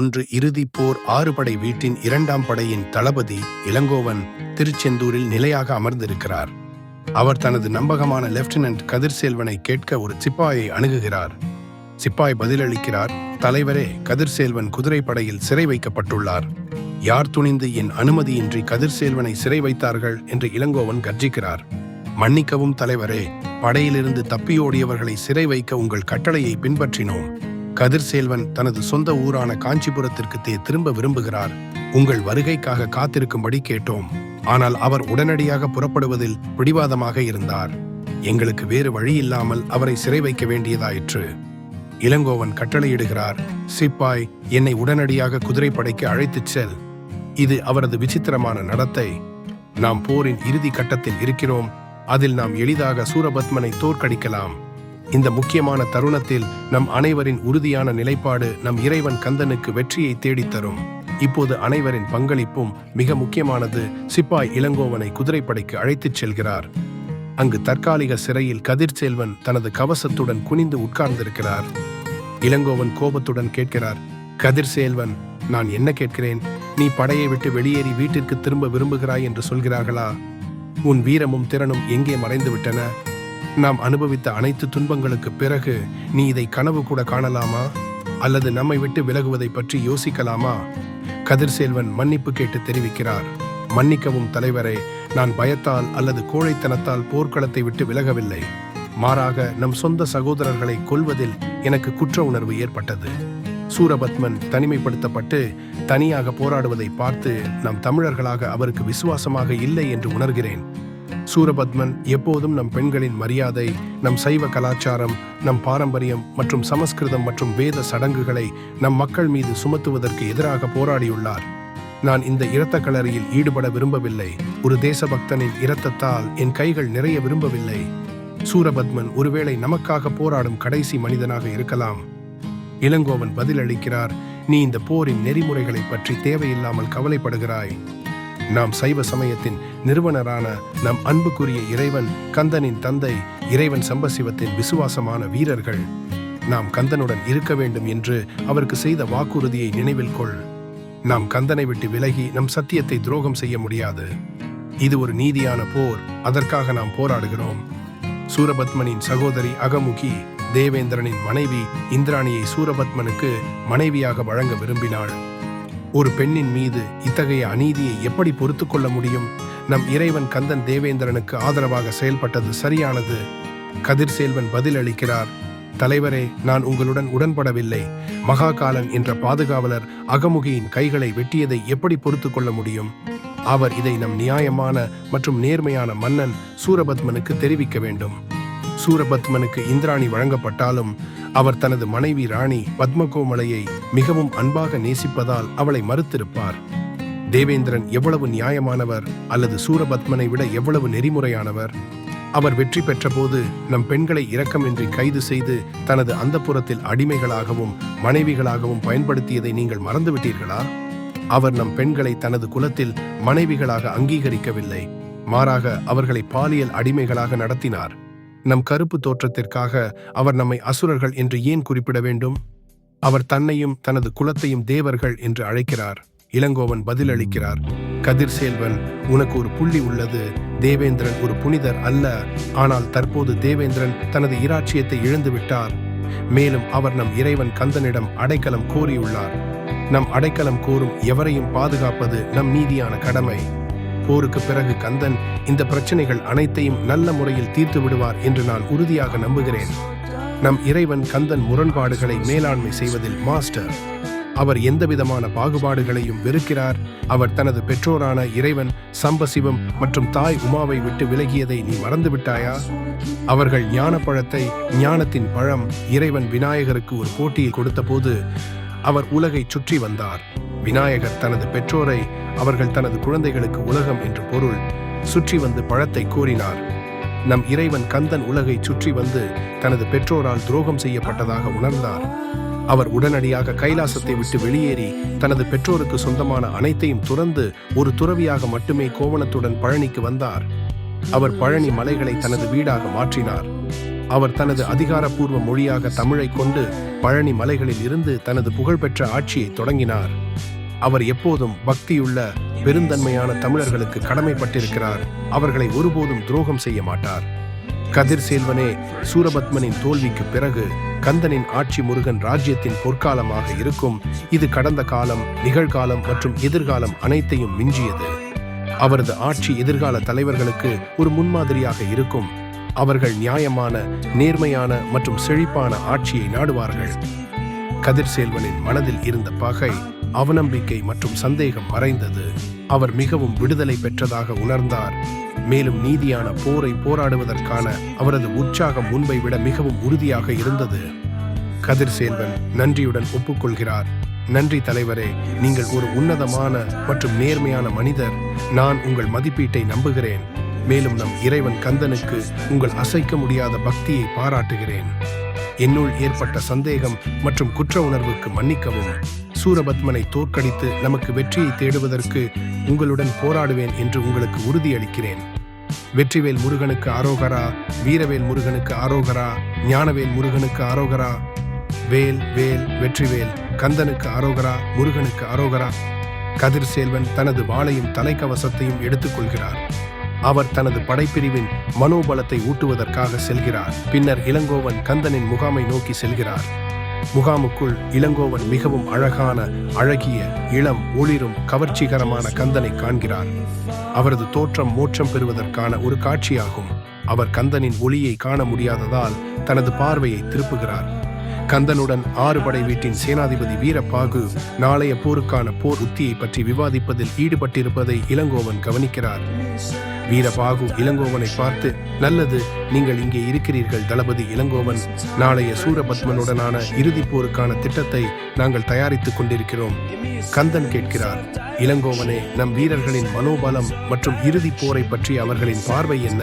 ஒன்று இறுதிப் போர் ஆறு படை வீட்டின் இரண்டாம் படையின் தளபதி இளங்கோவன் திருச்செந்தூரில் நிலையாக அமர்ந்திருக்கிறார். அவர் தனது நம்பகமான லெப்டினன்ட் கதிர்செல்வனை கேட்க ஒரு சிப்பாயை அணுகுகிறார். சிப்பாய் பதிலளிக்கிறார் தலைவரே கதிர்செல்வன் குதிரைப்படையில் சிறை வைக்கப்பட்டுள்ளார். யார் துணிந்து என் அனுமதியின்றி கதிர்செல்வனை சிறை வைத்தார்கள்? என்று இளங்கோவன் கர்ஜிக்கிறார். மன்னிக்கவும் தலைவரே படையிலிருந்து தப்பியோடியவர்களை சிறை வைக்க உங்கள் கட்டளையை பின்பற்றினோம். கதிர்சேல்வன் தனது சொந்த ஊரான காஞ்சிபுரத்திற்கு திரும்ப விரும்புகிறார். உங்கள் வருகைக்காக காத்திருக்கும்படி கேட்டோம். ஆனால் அவர் உடனடியாக புறப்படுவதில் பிடிவாதமாக இருந்தார். எங்களுக்கு வேறு வழி இல்லாமல் அவரை சிறை வைக்க வேண்டியதாயிற்று. இளங்கோவன் கட்டளையிடுகிறார் சிப்பாய் என்னை உடனடியாக குதிரைப்படைக்கு அழைத்துச் செல். இது அவரது விசித்திரமான நடத்தை. நாம் போரின் இறுதி கட்டத்தில் இருக்கிறோம். அதில் நாம் எளிதாக சூரபத்மனை தோற்கடிக்கலாம். இந்த முக்கியமான தருணத்தில் நம் அனைவரின் உறுதியான நிலைப்பாடு நம் இறைவன் கந்தனுக்கு வெற்றியை தேடித் தரும் இப்போது அனைவரின் பங்களிப்பும் மிக முக்கியமானது சிப்பாய் இளங்கோவனை குதிரைப்படைக்கு அழைத்துச் செல்கிறார். அங்கு தற்காலிக சிறையில் கதிர்செல்வன் தனது கவசத்துடன் குனிந்து உட்கார்ந்திருக்கிறார். இளங்கோவன் கோபத்துடன் கேட்கிறார் கதிர்சேல்வன் நான் என்ன கேட்கிறேன்? நீ படையை விட்டு வெளியேறி வீட்டிற்கு திரும்ப விரும்புகிறாய் என்று சொல்கிறார்களா? உன் வீரமும் திறனும் எங்கே மறைந்து விட்டன நாம் அனுபவித்த அனைத்து துன்பங்களுக்கு பிறகு நீ இதை கனவு கூட காணலாமா? அல்லது நம்மை விட்டு விலகுவதை பற்றி யோசிக்கலாமா? கதிர்செல்வன் மன்னிப்பு கேட்டு தெரிவிக்கிறார். மன்னிக்கவும் தலைவரே நான் பயத்தால் அல்லது கோழைத்தனத்தால் போர்க்களத்தை விட்டு விலகவில்லை. மாறாக நம் சொந்த சகோதரர்களை கொல்வதில் எனக்கு குற்ற உணர்வு ஏற்பட்டது. சூரபத்மன் தனிமைப்படுத்தப்பட்டு தனியாக போராடுவதை பார்த்து நம் தமிழர்களாக அவருக்கு விசுவாசமாக இல்லை என்று உணர்கிறேன். சூரபத்மன் எப்போதும் நம் பெண்களின் மரியாதை நம் சைவ கலாச்சாரம் நம் பாரம்பரியம் மற்றும் சமஸ்கிருதம் மற்றும் வேத சடங்குகளை நம் மக்கள் மீது சுமத்துவதற்கு எதிராக போராடியுள்ளார். நான் இந்த இரத்த கலரியில் ஈடுபட விரும்பவில்லை. ஒரு தேசபக்தனின் இரத்தத்தால் என் கைகள் நிறைய விரும்பவில்லை. சூரபத்மன் ஒருவேளை நமக்காக போராடும் கடைசி மனிதனாக இருக்கலாம். இளங்கோவன் பதிலளிக்கிறார் நீ இந்த போரின் நெறிமுறைகளை பற்றி தேவையில்லாமல் கவலைப்படுகிறாய். நாம் சைவ சமயத்தின் நிறுவனரான நம் அன்புக்குரிய இறைவன் கந்தனின் தந்தை இறைவன் சம்பசிவத்தின் விசுவாசமான வீரர்கள். நாம் கந்தனுடன் இருக்க வேண்டும் என்று அவருக்கு செய்த வாக்குறுதியை நினைவில் கொள். நாம் கந்தனை விட்டு விலகி நம் சத்தியத்தை துரோகம் செய்ய முடியாது. இது ஒரு நீதியான போர் அதற்காக நாம் போராடுகிறோம். சூரபத்மனின் சகோதரி அகமுகி தேவேந்திரனின் மனைவி இந்திராணியை சூரபத்மனுக்கு மனைவியாக வழங்க விரும்பினாள். ஒரு பெண்ணின் மீது இத்தகைய அநீதியை எப்படி பொறுத்து கொள்ள முடியும்? நம் இறைவன் கந்தன் தேவேந்திரனுக்கு ஆதரவாக செயல்பட்டது சரியானது. கதிர்சேல்வன் பதில் அளிக்கிறார் தலைவரே நான் உங்களுடன் உடன்படவில்லை. மகாகாலன் என்ற பாதுகாவலர் அகமுகியின் கைகளை வெட்டியதை எப்படி பொறுத்து கொள்ள முடியும்? அவர் இதை நம் நியாயமான மற்றும் நேர்மையான மன்னன் சூரபத்மனுக்கு தெரிவிக்க வேண்டும். சூரபத்மனுக்கு இந்திராணி வழங்கப்பட்டாலும் அவர் தனது மனைவி ராணி பத்மகோமலையை மிகவும் அன்பாக நேசிப்பதால் அவளை மறுத்திருப்பார். தேவேந்திரன் எவ்வளவு நியாயமானவர் அல்லது சூரபத்மனை விட எவ்வளவு நெறிமுறையானவர்? அவர் வெற்றி பெற்றபோது நம் பெண்களை இரக்கமின்றி கைது செய்து தனது அந்தப்புறத்தில் அடிமைகளாகவும் மனைவிகளாகவும் பயன்படுத்தியதை நீங்கள் மறந்துவிட்டீர்களா? அவர் நம் பெண்களை தனது குலத்தில் மனைவிகளாக அங்கீகரிக்கவில்லை. மாறாக அவர்களை பாலியல் அடிமைகளாக நடத்தினார். நம் கருப்பு தோற்றத்திற்காக அவர் நம்மை அசுரர்கள் என்று ஏன் குறிப்பிட வேண்டும்? அவர் தன்னையும் தனது குலத்தையும் தேவர்கள் என்று அழைக்கிறார். இளங்கோவன் பதிலளிக்கிறார் கதிர்சேல்வன் உனக்கு ஒரு புள்ளி உள்ளது. தேவேந்திரன் ஒரு புனிதர் அல்ல. ஆனால் தற்போது தேவேந்திரன் தனது இராட்சியத்தை இழந்து விட்டார் மேலும் அவர் நம் இறைவன் கந்தனிடம் அடைக்கலம் கோரியுள்ளார். நம் அடைக்கலம் கோரும் எவரையும் பாதுகாப்பது நம் நீதியான கடமை. போருக்கு பிறகு கந்தன் இந்த பிரச்சனைகள் அனைத்தையும் நல்ல முறையில் தீர்த்து விடுவார் என்று நான் உறுதியாக நம்புகிறேன். நம் இறைவன் கந்தன் முரண்பாடுகளை மேலாண்மை செய்வதில் மாஸ்டர். அவர் எந்தவிதமான பாகுபாடுகளையும் வெறுக்கிறார். அவர் தனது பெற்றோரான இறைவன் சம்பசிவம் மற்றும் தாய் உமாவை விட்டு விலகியதை நீ மறந்துவிட்டாயா? அவர்கள் ஞான பழத்தை ஞானத்தின் பழம் இறைவன் விநாயகருக்கு ஒரு போட்டியில் கொடுத்தபோது அவர் உலகை சுற்றி வந்தார். விநாயகர் தனது பெற்றோரை அவர்கள் தனது குழந்தைகளுக்கு உலகம் என்று பொருள் சுற்றி வந்து பழத்தை கூறினார். நம் இறைவன் கந்தன் உலகை சுற்றி வந்து தனது பெற்றோரால் துரோகம் செய்யப்பட்டதாக உணர்ந்தார். அவர் உடனடியாக கைலாசத்தை விட்டு வெளியேறி தனது பெற்றோருக்கு சொந்தமான அனைத்தையும் துறந்து ஒரு துறவியாக மட்டுமே கோவணத்துடன் பழனிக்கு வந்தார். அவர் பழனி மலைகளை தனது வீடாக மாற்றினார். அவர் தனது அதிகாரப்பூர்வ மொழியாக தமிழை கொண்டு பழனி மலைகளில் இருந்து தனது புகழ்பெற்ற ஆட்சியை தொடங்கினார். அவர் எப்போதும் பக்தியுள்ள பெருந்தன்மையான தமிழர்களுக்கு கடமைப்பட்டிருக்கிறார். அவர்களை ஒருபோதும் துரோகம் செய்ய மாட்டார். கதிர் சேல்வனே சூரபத்மனின் தோல்விக்கு பிறகு கந்தனின் ஆட்சி முருகன் ராஜ்யத்தின் பொற்காலமாக இருக்கும். இது கடந்த காலம் நிகழ்காலம் மற்றும் எதிர்காலம் அனைத்தையும் மிஞ்சியது. அவரது ஆட்சி எதிர்கால தலைவர்களுக்கு ஒரு முன்மாதிரியாக இருக்கும். அவர்கள் நியாயமான நேர்மையான மற்றும் செழிப்பான ஆட்சியை நாடுவார்கள். கதிர் செல்வனின் மனதில் இருந்த பகை அவநம்பிக்கை மற்றும் சந்தேகம் மறைந்தது. அவர் மிகவும் விடுதலை பெற்றதாக உணர்ந்தார். மேலும் நீதியான போரை போராடுவதற்கான அவரது உற்சாகம் முன்பை விட மிகவும் உறுதியாக இருந்தது. கதிர்சேல்வன் நன்றியுடன் ஒப்புக்கொள்கிறார். நன்றி தலைவரே நீங்கள் ஒரு உன்னதமான மற்றும் நேர்மையான மனிதர். நான் உங்கள் மதிப்பீட்டை நம்புகிறேன். மேலும் நம் இறைவன் கந்தனுக்கு உங்கள் அசைக்க முடியாத பக்தியை பாராட்டுகிறேன். என்னுள் ஏற்பட்ட சந்தேகம் மற்றும் குற்ற உணர்வுக்கு மன்னிக்கவும். சூரபத்மனை தோற்கடித்து நமக்கு வெற்றியை தேடுவதற்கு உங்களுடன் போராடுவேன் என்று உங்களுக்கு உறுதியளிக்கிறேன். வெற்றிவேல் முருகனுக்கு ஆரோகரா வீரவேல் முருகனுக்கு ஆரோகரா ஞானவேல் முருகனுக்கு ஆரோகரா வேல் வேல் வெற்றிவேல் கந்தனுக்கு ஆரோகரா முருகனுக்கு ஆரோகரா. கதிர் செல்வன் தனது வாளையும் தலைக்கவசத்தையும் எடுத்துக்கொள்கிறார். அவர் தனது படைப்பிரிவின் மனோபலத்தை ஊட்டுவதற்காக செல்கிறார். பின்னர் இளங்கோவன் கந்தனின் முகாமை நோக்கி செல்கிறார். முகாமுக்குள் இளங்கோவன் மிகவும் அழகான அழகிய இளம் ஒளிரும் கவர்ச்சிகரமான கந்தனை காண்கிறார். அவரது தோற்றம் மோட்சம் பெறுவதற்கான ஒரு காட்சியாகும். அவர் கந்தனின் ஒளியை காண முடியாததால் தனது பார்வையை திருப்புகிறார். கந்தனுடன் ஆறு படை வீட்டின் சேனாதிபதி வீரப்பாகு நாளைய போருக்கான போர் உத்தியை பற்றி விவாதிப்பதில் ஈடுபட்டிருப்பதை இளங்கோவன் கவனிக்கிறார். வீரபாகு இளங்கோவனை பார்த்து நல்லது நீங்கள் இங்கே இருக்கிறீர்கள் தளபதி இளங்கோவன். நாளைய சூரபத்மனுடனான இறுதிப் போருக்கான திட்டத்தை நாங்கள் தயாரித்துக் கொண்டிருக்கிறோம் கந்தன் கேட்கிறார். இளங்கோவனே நம் வீரர்களின் மனோபலம் மற்றும் இறுதிப் போரை பற்றி அவர்களின் பார்வை என்ன?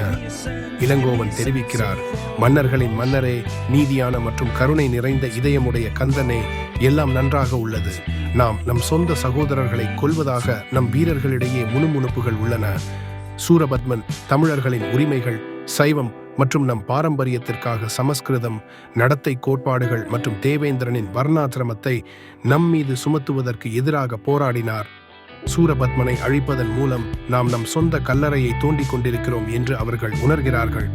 இளங்கோவன் தெரிவிக்கிறார். மன்னர்களின் மன்னரே நீதியான மற்றும் கருணை நிறைந்த இதயமுடைய கந்தனே எல்லாம் நன்றாக உள்ளது. நாம் நம் சொந்த சகோதரர்களை கொல்வதாக நம் வீரர்களிடையே முணுமுணுப்புகள் உள்ளன. சூரபத்மன் தமிழர்களின் உரிமைகள் சைவம் மற்றும் நம் பாரம்பரியத்திற்காக சமஸ்கிருதம் நடத்தை கோட்பாடுகள் மற்றும் தேவேந்திரனின் வர்ணாசிரமத்தை நம் மீது சுமத்துவதற்கு எதிராக போராடினார். சூரபத்மனை அழிப்பதன் மூலம் நாம் நம் சொந்த கல்லறையை தோண்டிக் கொண்டிருக்கிறோம் என்று அவர்கள் உணர்கிறார்கள்.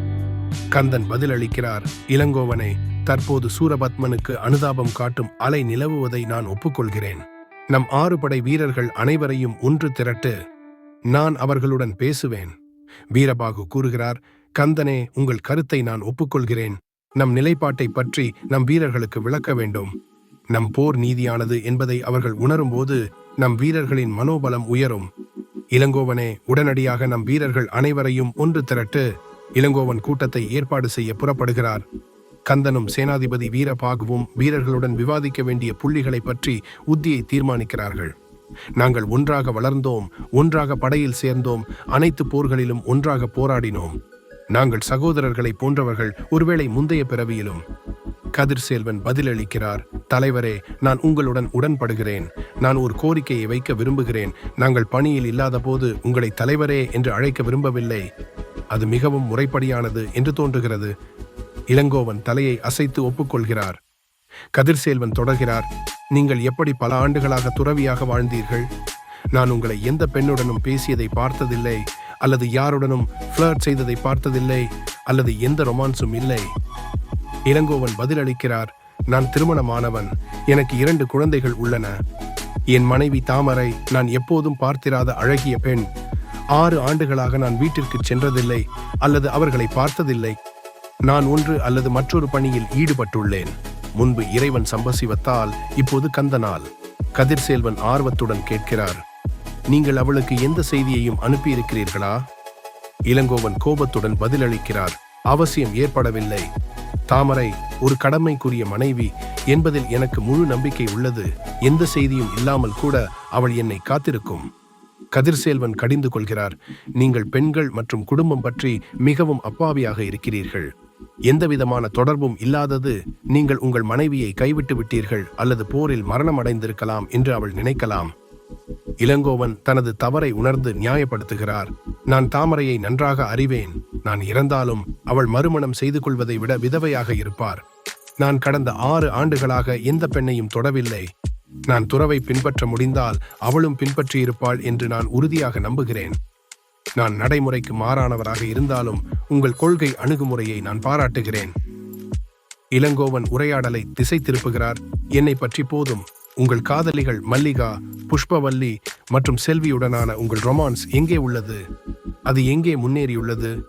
கந்தன் பதிலளிக்கிறார் இளங்கோவனே தற்போது சூரபத்மனுக்கு அனுதாபம் காட்டும் அலை நிலவுவதை நான் ஒப்புக்கொள்கிறேன். நம் ஆறு படை வீரர்கள் அனைவரையும் ஒன்று திரட்டு நான் அவர்களுடன் பேசுவேன். வீரபாகு கூறுகிறார் கந்தனே உங்கள் கருத்தை நான் ஒப்புக்கொள்கிறேன். நம் நிலைப்பாட்டை பற்றி நம் வீரர்களுக்கு விளக்க வேண்டும். நம் போர் நீதியானது என்பதை அவர்கள் உணரும்போது நம் வீரர்களின் மனோபலம் உயரும். இளங்கோவனே உடனடியாக நம் வீரர்கள் அனைவரையும் ஒன்று திரட்டு இளங்கோவன் கூட்டத்தை ஏற்பாடு செய்ய புறப்படுகிறார். கந்தனும் சேனாதிபதி வீரபாகுவும் வீரர்களுடன் விவாதிக்க வேண்டிய புள்ளிகளை பற்றி உத்தியை தீர்மானிக்கிறார்கள். நாங்கள் ஒன்றாக வளர்ந்தோம் ஒன்றாக படையில் சேர்ந்தோம் அனைத்து போர்களிலும் ஒன்றாக போராடினோம். நாங்கள் சகோதரர்களை போன்றவர்கள் ஒருவேளை முந்தைய பிறவியிலும். கதிர் செல்வன் பதிலளிக்கிறார் தலைவரே நான் உங்களுடன் உடன்படுகிறேன். நான் ஒரு கோரிக்கையை வைக்க விரும்புகிறேன். நாங்கள் பணியில் இல்லாத போது உங்களை தலைவரே என்று அழைக்க விரும்பவில்லை. அது மிகவும் முறைப்படியானது என்று தோன்றுகிறது. இளங்கோவன் தலையை அசைத்து ஒப்புக்கொள்கிறார். கதிர்சேல்வன் தொடர்கிறார் நீங்கள் எப்படி பல ஆண்டுகளாக துறவியாக வாழ்ந்தீர்கள்? நான் உங்களை எந்த பெண்ணுடனும் பேசியதை பார்த்ததில்லை அல்லது யாருடனும் ஃப்ளர்ட் செய்ததை பார்த்ததில்லை அல்லது எந்த ரொமான்ஸும் இல்லை. இளங்கோவன் பதிலளிக்கிறார் நான் திருமணமானவன் எனக்கு இரண்டு குழந்தைகள் உள்ளன. என் மனைவி தாமரை நான் எப்போதும் பார்த்திராத அழகிய பெண். ஆறு ஆண்டுகளாக நான் வீட்டிற்கு சென்றதில்லை அல்லது அவர்களை பார்த்ததில்லை. நான் ஒன்று அல்லது மற்றொரு பணியில் ஈடுபட்டுள்ளேன். முன்பு இறைவன் சம்பசிவத்தால் இப்போது கந்தனால். கதிர்சேல்வன் ஆர்வத்துடன் கேட்கிறார் நீங்கள் அவளுக்கு எந்த செய்தியையும் அனுப்பியிருக்கிறீர்களா? இளங்கோவன் கோபத்துடன் பதிலளிக்கிறார் அவசியம் ஏற்படவில்லை. தாமரை ஒரு கடமைக்குரிய மனைவி என்பதில் எனக்கு முழு நம்பிக்கை உள்ளது. எந்த செய்தியும் இல்லாமல் கூட அவள் என்னை காத்திருக்கும். கதிர்சேல்வன் கடிந்து கொள்கிறார் நீங்கள் பெண்கள் மற்றும் குடும்பம் பற்றி மிகவும் அப்பாவியாக இருக்கிறீர்கள். எந்தவிதமான தொடர்பும் இல்லாதது நீங்கள் உங்கள் மனைவியை கைவிட்டு விட்டீர்கள் அல்லது போரில் மரணம் அடைந்திருக்கலாம் என்று அவள் நினைக்கலாம். இளங்கோவன் தனது தவறை உணர்ந்து நியாயப்படுத்துகிறார். நான் தாமரையை நன்றாக அறிவேன். நான் இறந்தாலும் அவள் மறுமணம் செய்து கொள்வதை விட விதவையாக இருப்பார். நான் கடந்த ஆறு ஆண்டுகளாக எந்த பெண்ணையும் தொடவில்லை. நான் துறவை பின்பற்ற முடிந்தால் அவளும் பின்பற்றியிருப்பாள் என்று நான் உறுதியாக நம்புகிறேன். நான் நடைமுறைக்கு மாறானவராக இருந்தாலும் உங்கள் கொள்கை அணுகுமுறையை நான் பாராட்டுகிறேன். இளங்கோவன் உரையாடலை திசை திருப்புகிறார் என்னை பற்றி போதும். உங்கள் காதலிகள் மல்லிகா புஷ்பவல்லி மற்றும் செல்வியுடனான உங்கள் ரொமான்ஸ் எங்கே உள்ளது? அது எங்கே முன்னேறியுள்ளது?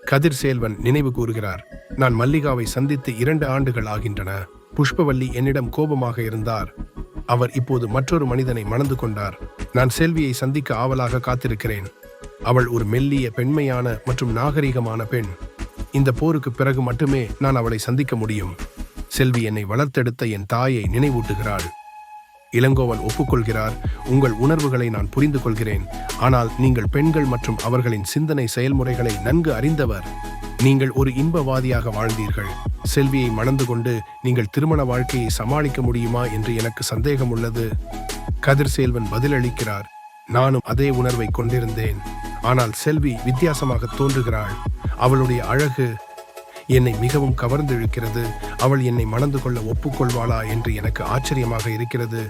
கதிர் சேல்வன் நினைவு கூறுகிறார். நான் மல்லிகாவை சந்தித்து இரண்டு ஆண்டுகள் ஆகின்றன. புஷ்பவல்லி என்னிடம் கோபமாக இருந்தார். அவர் இப்போது மற்றொரு மனிதனை மணந்து கொண்டார். நான் செல்வியை சந்திக்க ஆவலாக காத்திருக்கிறேன். அவள் ஒரு மெல்லிய பெண்மையான மற்றும் நாகரிகமான பெண். இந்த போருக்கு பிறகு மட்டுமே நான் அவளை சந்திக்க முடியும். செல்வி என்னை வளர்த்தெடுத்த என் தாயை நினைவூட்டுகிறாள். இளங்கோவன் ஒப்புக்கொள்கிறார் உங்கள் உணர்வுகளை நான் புரிந்து கொள்கிறேன் ஆனால் நீங்கள் பெண்கள் மற்றும் அவர்களின் சிந்தனை செயல்முறைகளை நன்கு அறிந்தவர். நீங்கள் ஒரு இன்பவாதியாக வாழ்ந்தீர்கள். செல்வியை மணந்து கொண்டு நீங்கள் திருமண வாழ்க்கையை சமாளிக்க முடியுமா? என்று எனக்கு சந்தேகம் உள்ளது கதிர்சேல்வன் பதிலளிக்கிறார் நானும் அதே உணர்வை கொண்டிருந்தேன். ஆனால் செல்வி வித்தியாசமாக தோன்றுகிறாள். அவளுடைய அழகு என்னை மிகவும் கவர்ந்திழுக்கிறது. அவள் என்னை மணந்து கொள்ள ஒப்புக்கொள்வாளா என்று எனக்கு ஆச்சரியமாக இருக்கிறது.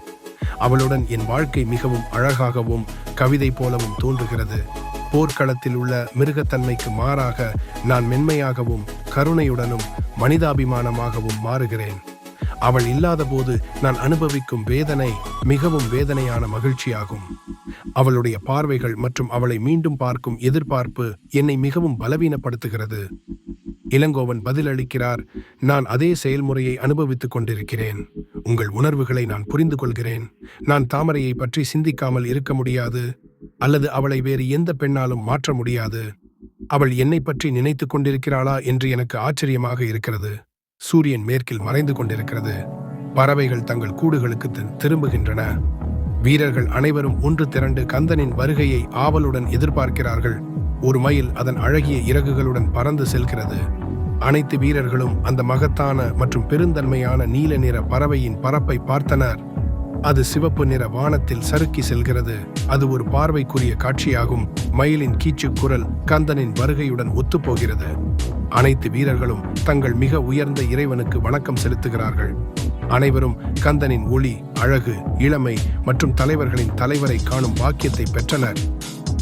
அவளுடன் என் வாழ்க்கை மிகவும் அழகாகவும் கவிதை போலவும் தோன்றுகிறது. போர்க்களத்தில் உள்ள மிருகத்தன்மைக்கு மாறாக நான் மென்மையாகவும் கருணையுடனும் மனிதாபிமானமாகவும் மாறுகிறேன். அவள் இல்லாதபோது நான் அனுபவிக்கும் வேதனை மிகவும் வேதனையான மகிழ்ச்சியாகும். அவளுடைய பார்வைகள் மற்றும் அவளை மீண்டும் பார்க்கும் எதிர்பார்ப்பு என்னை மிகவும் பலவீனப்படுத்துகிறது. இளங்கோவன் பதிலளிக்கிறார் நான் அதே செயல்முறையை அனுபவித்துக் கொண்டிருக்கிறேன். உங்கள் உணர்வுகளை நான் புரிந்து கொள்கிறேன். நான் தாமரையை பற்றி சிந்திக்காமல் இருக்க முடியாது. அல்லது அவளை வேறு எந்த பெண்ணாலும் மாற்ற முடியாது. அவள் என்னை பற்றி நினைத்துக் கொண்டிருக்கிறாளா என்று எனக்கு ஆச்சரியமாக இருக்கிறது. சூரியன் மேற்கில் மறைந்து கொண்டிருக்கிறது. பறவைகள் தங்கள் கூடுகளுக்கு திரும்புகின்றன. வீரர்கள் அனைவரும் ஒன்று திரண்டு கந்தனின் வருகையை ஆவலுடன் எதிர்பார்க்கிறார்கள். ஒரு மயில் அதன் அழகிய இறகுகளுடன் பறந்து செல்கிறது. அனைத்து வீரர்களும் அந்த மகத்தான மற்றும் பெருந்தன்மையான நீல நிற பறவையின் பறப்பை பார்த்தனர். அது சிவப்பு நிற வானத்தில் சறுக்கி செல்கிறது. அது ஒரு பார்வைக்குரிய காட்சியாகும். மயிலின் கீச்சு குரல் கந்தனின் வருகையுடன் ஒத்துப்போகிறது. அனைத்து வீரர்களும் தங்கள் மிக உயர்ந்த இறைவனுக்கு வணக்கம் செலுத்துகிறார்கள். அனைவரும் கந்தனின் ஒளி அழகு இளமை மற்றும் தலைவர்களின் தலைவரை காணும் பாக்கியத்தை பெற்றனர்.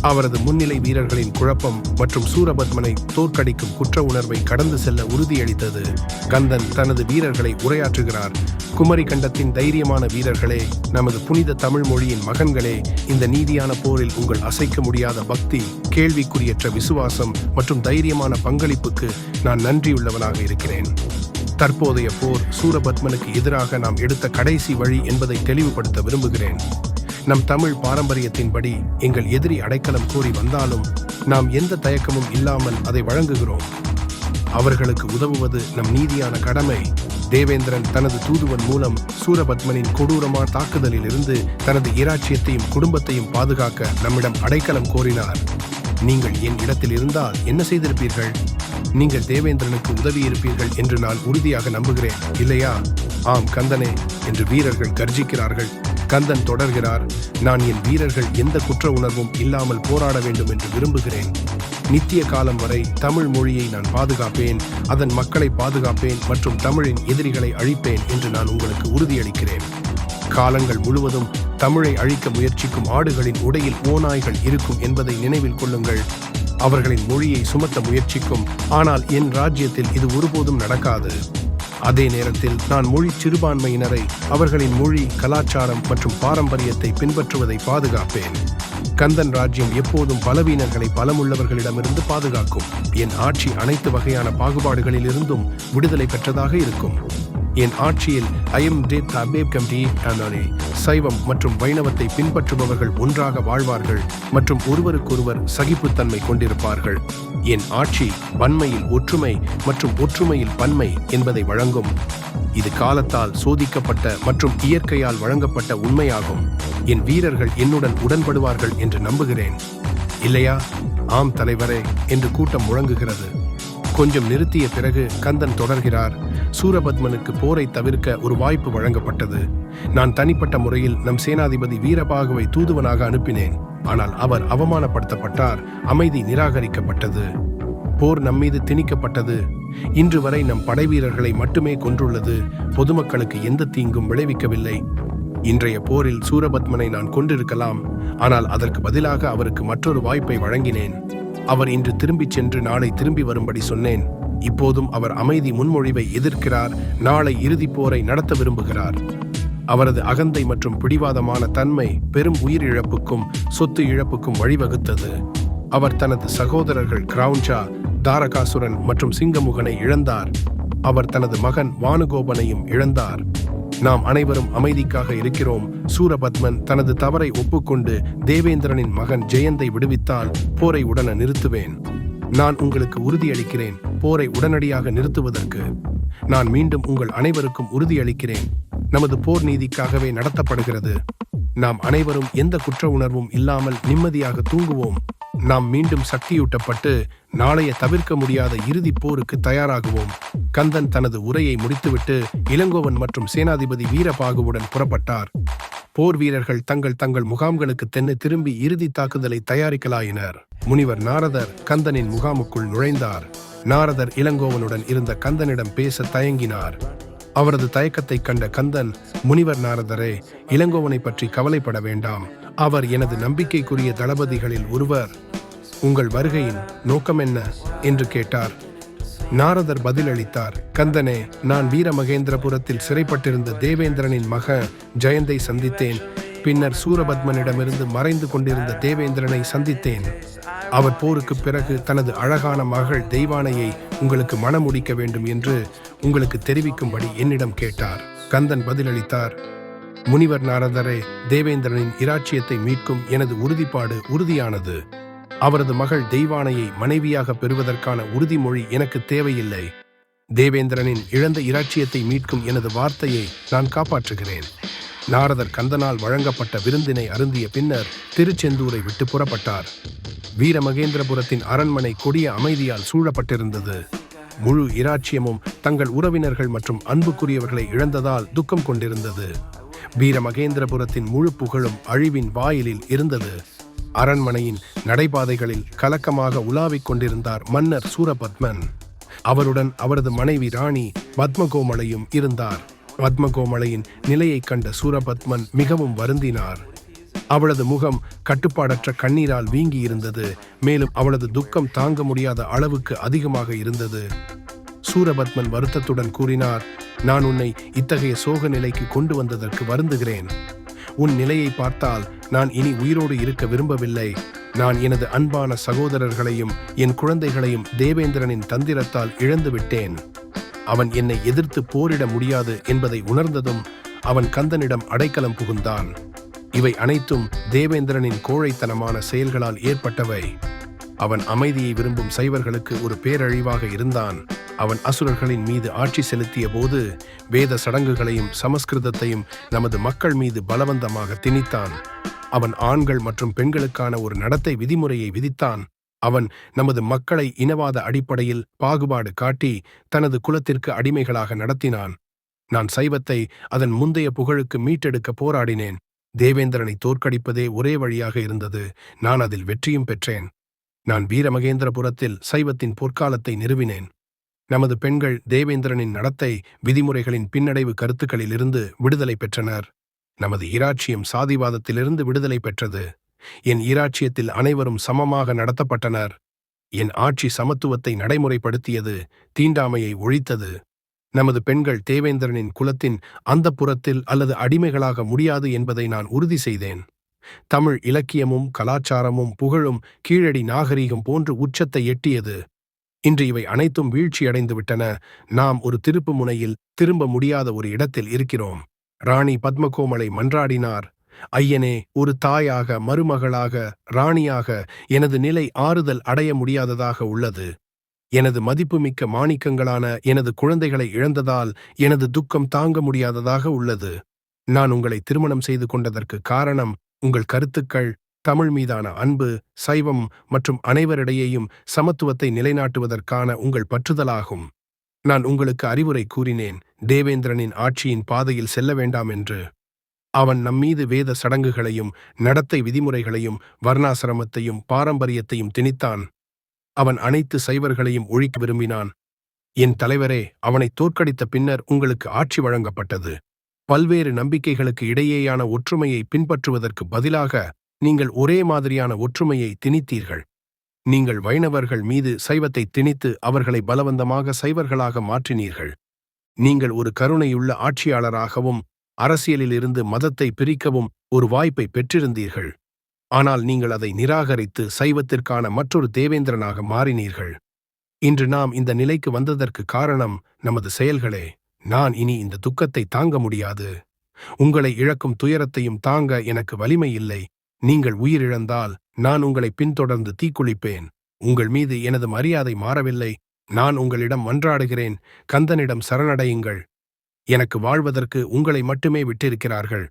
அவரது முன்னிலை வீரர்களின் குழப்பம் மற்றும் சூரபத்மனை தோற்கடிக்கும் குற்ற உணர்வை கடந்து செல்ல உறுதியளித்தது. கந்தன் தனது வீரர்களை உரையாற்றுகிறார். குமரி கண்டத்தின் தைரியமான வீரர்களே நமது புனித தமிழ் மொழியின் மகன்களே இந்த நீதியான போரில் உங்கள் அசைக்க முடியாத பக்தி கேள்விக்குரியற்ற விசுவாசம் மற்றும் தைரியமான பங்களிப்புக்கு நான் நன்றியுள்ளவனாக இருக்கிறேன். தற்போதைய போர் சூரபத்மனுக்கு எதிராக நாம் எடுத்த கடைசி வழி என்பதை தெளிவுபடுத்த விரும்புகிறேன். நம் தமிழ் பாரம்பரியத்தின்படி எங்கள் எதிரி அடைக்கலம் கோரி வந்தாலும் நாம் எந்த தயக்கமும் இல்லாமல் அதை வழங்குகிறோம். அவர்களுக்கு உதவுவது நம் நீதியான கடமை. தேவேந்திரன் தனது தூதுவன் மூலம் சூரபத்மனின் கொடூரமான தாக்குதலில் இருந்து தனது இராச்சியத்தையும் குடும்பத்தையும் பாதுகாக்க நம்மிடம் அடைக்கலம் கோரினார். நீங்கள் என் இடத்தில் இருந்தால் என்ன செய்திருப்பீர்கள்? நீங்கள் தேவேந்திரனுக்கு உதவி இருப்பீர்கள் என்று நான் உறுதியாக நம்புகிறேன் இல்லையா? ஆம் கந்தனே என்று வீரர்கள் கர்ஜிக்கிறார்கள். கந்தன் தொடர்கிறார் நான் என் வீரர்கள் எந்த குற்ற உணர்வும் இல்லாமல் போராட வேண்டும் என்று விரும்புகிறேன். நித்திய காலம் வரை தமிழ் மொழியை நான் பாதுகாப்பேன் அதன் மக்களை பாதுகாப்பேன் மற்றும் தமிழின் எதிரிகளை அழிப்பேன் என்று நான் உங்களுக்கு உறுதியளிக்கிறேன். காலங்கள் முழுவதும் தமிழை அழிக்க முயற்சிக்கும் ஆடுகளின் உடையில் ஓநாய்கள் இருக்கும் என்பதை நினைவில் கொள்ளுங்கள். அவர்களின் மொழியை சுமத்த முயற்சிக்கும் ஆனால் என் ராஜ்யத்தில் இது ஒருபோதும் நடக்காது. அதே நேரத்தில் நான் மொழி சிறுபான்மையினரை அவர்களின் மொழி கலாச்சாரம் மற்றும் பாரம்பரியத்தை பின்பற்றுவதை பாதுகாப்பேன். கந்தன் ராஜ்யம் எப்போதும் பலவீனர்களை பலமுள்ளவர்களிடமிருந்து பாதுகாக்கும். என் ஆட்சி அனைத்து வகையான பாகுபாடுகளிலிருந்தும் விடுதலை பெற்றதாக இருக்கும். என் ஆட்சியில் ஐஎம் டே தபேப் கம்டி அனானே சைவம் மற்றும் வைணவத்தை பின்பற்றுபவர்கள் ஒன்றாக வாழ்வார்கள் மற்றும் ஒருவருக்கொருவர் சகிப்புத்தன்மை கொண்டிருப்பார்கள். என் ஆட்சி வன்மையில் ஒற்றுமை மற்றும் ஒற்றுமையில் பன்மை என்பதை வழங்கும். இது காலத்தால் சோதிக்கப்பட்ட மற்றும் இயற்கையால் வழங்கப்பட்ட உண்மையாகும். என் வீரர்கள் என்னுடன் உடன்படுவார்கள் என்று நம்புகிறேன். இல்லையா? ஆம் தலைவரே என்று கூட்டம் முழங்குகிறது. கொஞ்சம் நிறுத்திய பிறகு கந்தன் தொடர்கிறார். சூரபத்மனுக்கு போரை தவிர்க்க ஒரு வாய்ப்பு வழங்கப்பட்டது. நான் தனிப்பட்ட முறையில் நம் சேனாதிபதி வீரபாகுவை தூதுவனாக அனுப்பினேன். ஆனால் அவர் அவமானப்படுத்தப்பட்டார். அமைதி நிராகரிக்கப்பட்டது. போர் நம்மீது திணிக்கப்பட்டது. இன்று வரை நம் படைவீரர்களை மட்டுமே கொன்றுள்ளது. பொதுமக்களுக்கு எந்த தீங்கும் விளைவிக்கவில்லை. இன்றைய போரில் சூரபத்மனை நான் கொண்டிருக்கலாம் ஆனால் அதற்கு பதிலாக அவருக்கு மற்றொரு வாய்ப்பை வழங்கினேன். அவர் இன்று திரும்பிச் சென்று நாளை திரும்பி வரும்படி சொன்னேன். இப்போதும் அவர் அமைதி முன்மொழிவை எதிர்க்கிறார். நாளை இறுதிப் போரை நடத்த விரும்புகிறார். அவரது அகந்தை மற்றும் பிடிவாதமான தன்மை பெரும் உயிரிழப்புக்கும் சொத்து இழப்புக்கும் வழிவகுத்தது. அவர் தனது சகோதரர்கள் கிரவுஞ்சா தாரகாசுரன் மற்றும் சிங்கமுகனை இழந்தார். அவர் தனது மகன் வானுகோபனையும் இழந்தார். நாம் அனைவரும் அமைதிக்காக இருக்கிறோம். சூரபத்மன் தனது தவறை ஒப்புக்கொண்டு தேவேந்திரனின் மகன் ஜெயந்தை விடுவித்தால் போரை உடன நிறுத்துவேன். நான் உங்களுக்கு உறுதியளிக்கிறேன். போரை உடனடியாக நிறுத்துவதற்கு நான் மீண்டும் உங்கள் அனைவருக்கும் உறுதியளிக்கிறேன். நமது போர் நீதிக்காகவே நடத்தப்படுகிறது. நாம் அனைவரும் எந்த குற்ற உணர்வும் இல்லாமல் நிம்மதியாக தூங்குவோம். நாம் மீண்டும் சக்தியூட்டப்பட்டு நாளைய தவிர்க்க முடியாத இறுதிப் போருக்கு தயாராகுவோம். கந்தன் தனது உரையை முடித்துவிட்டு இளங்கோவன் மற்றும் சேனாதிபதி வீரபாகுவுடன் புறப்பட்டார். போர் வீரர்கள் தங்கள் தங்கள் முகாம்களுக்கு தென்னை திரும்பி இறுதி தாக்குதலை தயாரிக்கலாயினர். முனிவர் நாரதர் கந்தனின் முகாமுக்குள் நுழைந்தார். நாரதர் இளங்கோவனுடன் இருந்த கந்தனிடம் பேச தயங்கினார். அவரது தயக்கத்தைக் கண்ட கந்தன் முனிவர் நாரதரே இளங்கோவனை பற்றி கவலைப்பட வேண்டாம். அவர் எனது நம்பிக்கைக்குரிய தளபதிகளில் ஒருவர். உங்கள் வருகையின் நோக்கம் என்ன? என்று கேட்டார். நாரதர் பதிலளித்தார் கந்தனே நான் வீரமகேந்திரபுரத்தில் சிறைப்பட்டிருந்த தேவேந்திரனின் மக ஜெயந்தை சந்தித்தேன். பின்னர் சூரபத்மனிடமிருந்து மறைந்து கொண்டிருந்த தேவேந்திரனை சந்தித்தேன். அவர் போருக்கு பிறகு தனது அழகான மகள் தெய்வானையை உங்களுக்கு மணமுடிக்க வேண்டும் என்று உங்களுக்கு தெரிவிக்கும்படி என்னிடம் கேட்டார். கந்தன் பதிலளித்தார் முனிவர் நாரதரே தேவேந்திரனின் இராச்சியத்தை மீட்கும் எனது உறுதிப்பாடு உறுதியானது. அவரது மகள் தெய்வானையை மனைவியாக பெறுவதற்கான உறுதிமொழி எனக்கு தேவையில்லை. தேவேந்திரனின் இழந்த இராச்சியத்தை மீட்கும் எனது வார்த்தையை நான் காப்பாற்றுகிறேன். நாரதர் கந்தனால் வழங்கப்பட்ட விருந்தினை அருந்திய பின்னர் திருச்செந்தூரை விட்டு புறப்பட்டார். வீரமகேந்திரபுரத்தின் அரண்மனை கொடிய அமைதியால் சூழப்பட்டிருந்தது. முழு இராச்சியமும் தங்கள் உறவினர்கள் மற்றும் அன்புக்குரியவர்களை இழந்ததால் துக்கம் கொண்டிருந்தது. வீரமகேந்திரபுரத்தின் முழு புகழும் அழிவின் வாயிலில் இருந்தது. அரண்மனையின் நடைபாதைகளில் கலக்கமாக உலாவிக் கொண்டிருந்தார் மன்னர் சூரபத்மன். அவருடன் அவரது மனைவி ராணி பத்மகோமலையும் இருந்தார். பத்மகோமலையின் நிலையைக் கண்ட சூரபத்மன் மிகவும் வருந்தினார். அவளது முகம் கட்டுப்பாடற்ற கண்ணீரால் வீங்கி இருந்தது மேலும் அவளது துக்கம் தாங்க முடியாத அளவுக்கு அதிகமாக இருந்தது. சூரபத்மன் வருத்தத்துடன் கூறினார் நான் உன்னை இத்தகைய சோக நிலைக்கு கொண்டு வந்ததற்கு வருந்துகிறேன். உன் நிலையை பார்த்தால் நான் இனி உயிரோடு இருக்க விரும்பவில்லை. நான் எனது அன்பான சகோதரர்களையும் என் குழந்தைகளையும் தேவேந்திரனின் தந்திரத்தால் இழந்து விட்டேன். அவன் என்னை எதிர்த்து போரிட முடியாது என்பதை உணர்ந்ததும் அவன் கந்தனிடம் அடைக்கலம் புகுந்தான். இவை அனைத்தும் தேவேந்திரனின் கோழைத்தனமான செயல்களால் ஏற்பட்டவை. அவன் அமைதியை விரும்பும் சைவர்களுக்கு ஒரு பேரழிவாக இருந்தான். அவன் அசுரர்களின் மீது ஆட்சி செலுத்திய போது வேத சடங்குகளையும் சமஸ்கிருதத்தையும் நமது மக்கள் மீது பலவந்தமாக திணித்தான். அவன் ஆண்கள் மற்றும் பெண்களுக்கான ஒரு நடத்தை விதிமுறையை விதித்தான். அவன் நமது மக்களை இனவாத அடிப்படையில் பாகுபாடு காட்டி தனது குலத்திற்கு அடிமைகளாக நடத்தினான். நான் சைவத்தை அதன் முந்தைய புகழுக்கு மீட்டெடுக்க போராடினேன். தேவேந்திரனை தோற்கடிப்பதே ஒரே வழியாக இருந்தது. நான் அதில் வெற்றியும் பெற்றேன். நான் வீரமகேந்திரபுரத்தில் சைவத்தின் பொற்காலத்தை நிறுவினேன். நமது பெண்கள் தேவேந்திரனின் நடத்தை விதிமுறைகளின் பின்னடைவு கருத்துக்களிலிருந்து விடுதலை பெற்றனர். நமது ஈராட்சியம் சாதிவாதத்திலிருந்து விடுதலை பெற்றது. என் ஈராட்சியத்தில் அனைவரும் சமமாக நடத்தப்பட்டனர். என் ஆட்சி சமத்துவத்தை நடைமுறைப்படுத்தியது தீண்டாமையை ஒழித்தது. நமது பெண்கள் தேவேந்திரனின் குலத்தின் அந்த புறத்தில் அல்லது அடிமைகளாக முடியாது என்பதை நான் உறுதி செய்தேன். தமிழ் இலக்கியமும் கலாச்சாரமும் புகழும் கீழடி நாகரீகம் போன்று உச்சத்தை எட்டியது. இன்று இவை அனைத்தும் வீழ்ச்சியடைந்துவிட்டன. நாம் ஒரு திருப்பு முனையில் திரும்ப முடியாத ஒரு இடத்தில் இருக்கிறோம். ராணி பத்மகோமலை மன்றாடினார். ஐயனே ஒரு தாயாக மருமகளாக ராணியாக எனது நிலை ஆறுதல் அடைய முடியாததாக உள்ளது. எனது மதிப்புமிக்க மாணிக்கங்களான எனது குழந்தைகளை இழந்ததால் எனது துக்கம் தாங்க முடியாததாக உள்ளது. நான் உங்களை திருமணம் செய்து கொண்டதற்கு காரணம் உங்கள் கருத்துக்கள் தமிழ் மீதான அன்பு சைவம் மற்றும் அனைவரிடையேயும் சமத்துவத்தை நிலைநாட்டுவதற்கான உங்கள் பற்றுதலாகும். நான் உங்களுக்கு அறிவுரை கூறினேன் தேவேந்திரனின் ஆட்சியின் பாதையில் செல்ல வேண்டாம் என்று. அவன் நம்மீது வேத சடங்குகளையும் நடத்தை விதிமுறைகளையும் வர்ணாசிரமத்தையும் பாரம்பரியத்தையும் திணித்தான். அவன் அனைத்து சைவர்களையும் ஒழிக்க விரும்பினான். என் தலைவரே அவனை தோற்கடித்த பின்னர் உங்களுக்கு ஆட்சி வழங்கப்பட்டது. பல்வேறு நம்பிக்கைகளுக்கு இடையேயான ஒற்றுமையை பின்பற்றுவதற்கு பதிலாக நீங்கள் ஒரே மாதிரியான ஒற்றுமையை திணித்தீர்கள். நீங்கள் வைணவர்கள் மீது சைவத்தை திணித்து அவர்களை பலவந்தமாக சைவர்களாக மாற்றினீர்கள். நீங்கள் ஒரு கருணையுள்ள ஆட்சியாளராகவும் அரசியலிலிருந்து மதத்தை பிரிக்கவும் ஒரு வாய்ப்பை பெற்றிருந்தீர்கள். ஆனால் நீங்கள் அதை நிராகரித்து சைவத்திற்கான மற்றொரு தேவேந்திரனாக மாறினீர்கள். இன்று நாம் இந்த நிலைக்கு வந்ததற்கு காரணம் நமது செயல்களே. நான் இனி இந்த துக்கத்தை தாங்க முடியாது. உங்களை இழக்கும் துயரத்தையும் தாங்க எனக்கு வலிமை இல்லை. நீங்கள் உயிரிழந்தால் நான் உங்களை பின்தொடர்ந்து தீக்குளிப்பேன். உங்கள் மீது எனது மரியாதை மாறவில்லை. நான் உங்களிடம் மன்றாடுகிறேன். கந்தனிடம் சரணடையுங்கள். எனக்கு வாழ்வதற்கு உங்களை மட்டுமே விட்டிருக்கிறார்கள்.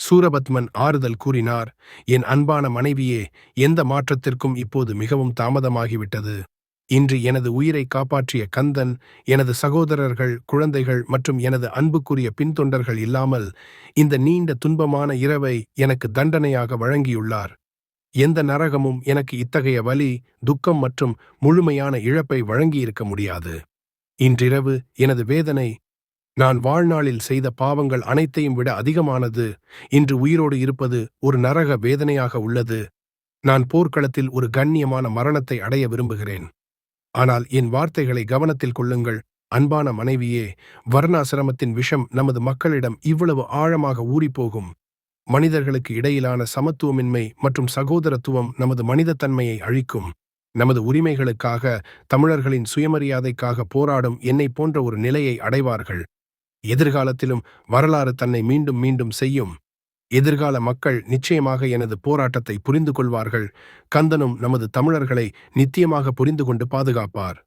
சூரபத்மன் ஆறுதல் கூறினார் என் அன்பான மனைவியே எந்த மாற்றத்திற்கும் இப்போது மிகவும் தாமதமாகிவிட்டது. இன்று எனது உயிரை காப்பாற்றிய கந்தன் எனது சகோதரர்கள் குழந்தைகள் மற்றும் எனது அன்புக்குரிய பின்தொண்டர்கள் இல்லாமல் இந்த நீண்ட துன்பமான இரவை எனக்கு தண்டனையாக வழங்கியுள்ளார். எந்த நரகமும் எனக்கு இத்தகைய வலி துக்கம் மற்றும் முழுமையான இழப்பை வழங்கியிருக்க முடியாது. இன்றிரவு எனது வேதனை நான் வாழ்நாளில் செய்த பாவங்கள் அனைத்தையும் விட அதிகமானது இன்று உயிரோடு இருப்பது ஒரு நரக வேதனையாக உள்ளது. நான் போர்க்களத்தில் ஒரு கண்ணியமான மரணத்தை அடைய விரும்புகிறேன். ஆனால் என் வார்த்தைகளை கவனத்தில் கொள்ளுங்கள். அன்பான மனைவியே வர்ணாசிரமத்தின் விஷம் நமது மக்களிடம் இவ்வளவு ஆழமாக ஊறிப்போகும். மனிதர்களுக்கு இடையிலான சமத்துவமின்மை மற்றும் சகோதரத்துவம் நமது மனிதத்தன்மையை அழிக்கும். நமது உரிமைகளுக்காக தமிழர்களின் சுயமரியாதைக்காக போராடும் என்னை போன்ற ஒரு நிலையை அடைவார்கள். எதிர்காலத்திலும் வரலாறு தன்னை மீண்டும் மீண்டும் செய்யும். எதிர்கால மக்கள் நிச்சயமாக எனது போராட்டத்தை புரிந்து கொள்வார்கள். கந்தனும் நமது தமிழர்களை நித்தியமாக புரிந்து கொண்டு பாதுகாப்பார்.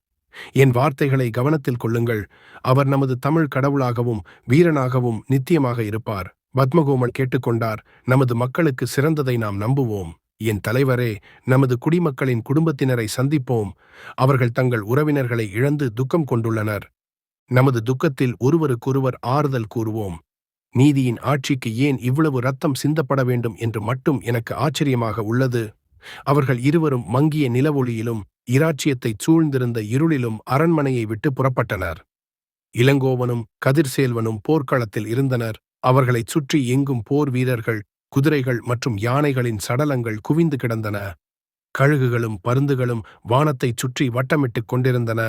என் வார்த்தைகளை கவனத்தில் கொள்ளுங்கள். அவர் நமது தமிழ் கடவுளாகவும் வீரனாகவும் நித்தியமாக இருப்பார். பத்மகோமன் கேட்டுக்கொண்டார் நமது மக்களுக்கு சிறந்ததை நாம் நம்புவோம். என் தலைவரே நமது குடிமக்களின் குடும்பத்தினரை சந்திப்போம். அவர்கள் தங்கள் உறவினர்களை இழந்து துக்கம் கொண்டுள்ளனர். நமது துக்கத்தில் ஒருவருக்கொருவர் ஆறுதல் கூறுவோம். நீதியின் ஆட்சிக்கு ஏன் இவ்வளவு ரத்தம் சிந்தப்பட வேண்டும் என்று மட்டும் எனக்கு ஆச்சரியமாக உள்ளது. அவர்கள் இருவரும் மங்கிய நிலவொளியிலும் இராச்சியத்தைச் சூழ்ந்திருந்த இருளிலும் அரண்மனையை விட்டு புறப்பட்டனர். இளங்கோவனும் கதிர்சேல்வனும் போர்க்களத்தில் இருந்தனர். அவர்களைச் சுற்றி எங்கும் போர் வீரர்கள் குதிரைகள் மற்றும் யானைகளின் சடலங்கள் குவிந்து கிடந்தன. கழுகுகளும் பருந்துகளும் வானத்தைச் சுற்றி வட்டமிட்டுக் கொண்டிருந்தன.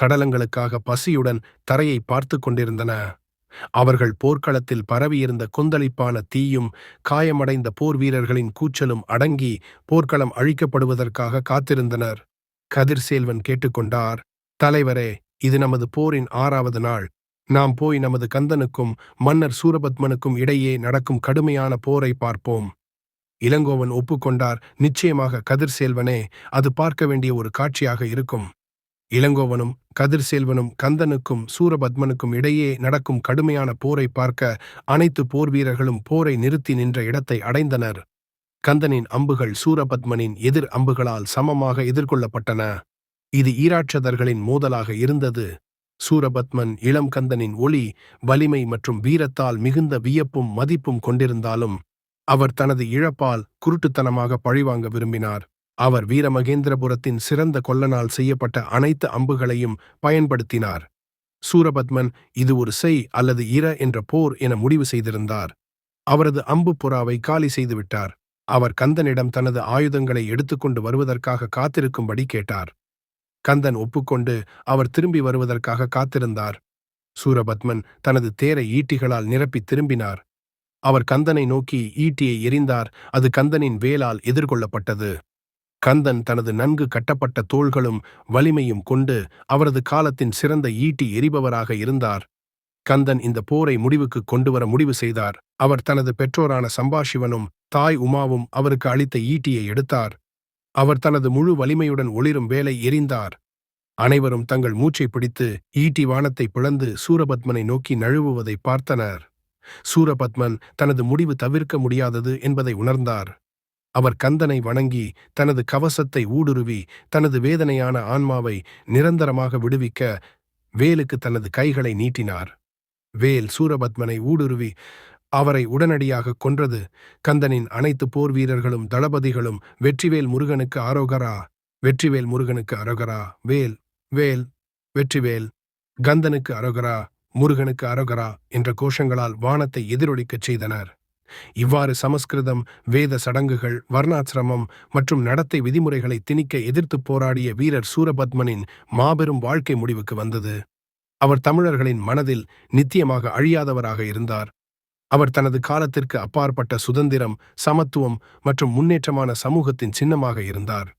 சடலங்களுக்காக பசியுடன் தரையை பார்த்து கொண்டிருந்தன. அவர்கள் போர்க்களத்தில் பரவியிருந்த கொந்தளிப்பான தீயும் காயமடைந்த போர் வீரர்களின் கூச்சலும் அடங்கி போர்க்களம் அழிக்கப்படுவதற்காக காத்திருந்தனர். கதிர்சேல்வன் கேட்டுக்கொண்டார் தலைவரே இது நமது போரின் ஆறாவது நாள். நாம் போய் நமது கந்தனுக்கும் மன்னர் சூரபத்மனுக்கும் இடையே நடக்கும் கடுமையான போரை பார்ப்போம் இளங்கோவன் ஒப்புக்கொண்டார் நிச்சயமாக கதிர்சேல்வனே அது பார்க்க வேண்டிய ஒரு காட்சியாக இருக்கும். இளங்கோவனும் கதிர்சேல்வனும் கந்தனுக்கும் சூரபத்மனுக்கும் இடையே நடக்கும் கடுமையான போரை பார்க்க அனைத்து போர் வீரர்களும் போரை நிறுத்தி நின்ற இடத்தை அடைந்தனர். கந்தனின் அம்புகள் சூரபத்மனின் எதிர் அம்புகளால் சமமாக எதிர்கொள்ளப்பட்டன. இது ஈராட்சதர்களின் மோதலாக இருந்தது. சூரபத்மன் இளம் கந்தனின் ஒளி வலிமை மற்றும் வீரத்தால் மிகுந்த வியப்பும் மதிப்பும் கொண்டிருந்தாலும் அவர் தனது இழப்பால் குருட்டுத்தனமாக பழிவாங்க விரும்பினார். அவர் வீரமகேந்திரபுரத்தின் சிறந்த கொல்லனால் செய்யப்பட்ட அனைத்து அம்புகளையும் பயன்படுத்தினார். சூரபத்மன் இது ஒரு செய் அல்லது இர என்ற போர் என முடிவு செய்திருந்தார். அவரது அம்பு புறாவை காலி செய்துவிட்டார் அவர் கந்தனிடம் தனது ஆயுதங்களை எடுத்துக்கொண்டு வருவதற்காக காத்திருக்கும்படி கேட்டார். கந்தன் ஒப்புக்கொண்டு அவர் திரும்பி வருவதற்காக காத்திருந்தார். சூரபத்மன் தனது தேரை ஈட்டிகளால் நிரப்பி திரும்பினார். அவர் கந்தனை நோக்கி ஈட்டியை எரிந்தார் அது கந்தனின் வேலால் எதிர்கொள்ளப்பட்டது. கந்தன் தனது நன்கு கட்டப்பட்ட தோள்களும் வலிமையும் கொண்டு அவரது காலத்தின் சிறந்த ஈட்டி எரிபவராக இருந்தார். கந்தன் இந்த போரை முடிவுக்கு கொண்டுவர முடிவு செய்தார். அவர் தனது பெற்றோரான சம்பாஷிவனும் தாய் உமாவும் அவருக்கு அளித்த ஈட்டியை எடுத்தார். அவர் தனது முழு வலிமையுடன் ஒளிரும் வேலை எரிந்தார். அனைவரும் தங்கள் மூச்சை பிடித்து ஈட்டி வானத்தை பிளந்து சூரபத்மனை நோக்கி நழுவுவதை பார்த்தனர். சூரபத்மன் தனது முடிவு தவிர்க்க முடியாதது என்பதை உணர்ந்தார். அவர் கந்தனை வணங்கி தனது கவசத்தை ஊடுருவி தனது வேதனையான ஆன்மாவை நிரந்தரமாக விடுவிக்க வேலுக்கு தனது கைகளை நீட்டினார். வேல் சூரபத்மனை ஊடுருவி அவரை உடனடியாக கொன்றது. கந்தனின் அனைத்து போர் வீரர்களும் தளபதிகளும் வெற்றிவேல் முருகனுக்கு ஆரோகரா வெற்றிவேல் முருகனுக்கு அரோகரா வேல் வேல் வெற்றிவேல் கந்தனுக்கு அரோகரா முருகனுக்கு அரோகரா என்ற கோஷங்களால் வானத்தை எதிரொலிக்கச் செய்தனர். இவ்வாறு சமஸ்கிருதம் வேத சடங்குகள் வர்ணாசிரமம் மற்றும் நடத்தை விதிமுறைகளை திணிக்க எதிர்த்து போராடிய வீரர் சூரபத்மனின் மாபெரும் வாழ்க்கை முடிவுக்கு வந்தது. அவர் தமிழர்களின் மனதில் நித்தியமாக அழியாதவராக இருந்தார். அவர் தனது காலத்திற்கு அப்பாற்பட்ட சுதந்திரம் சமத்துவம் மற்றும் முன்னேற்றமான சமூகத்தின் சின்னமாக இருந்தார்.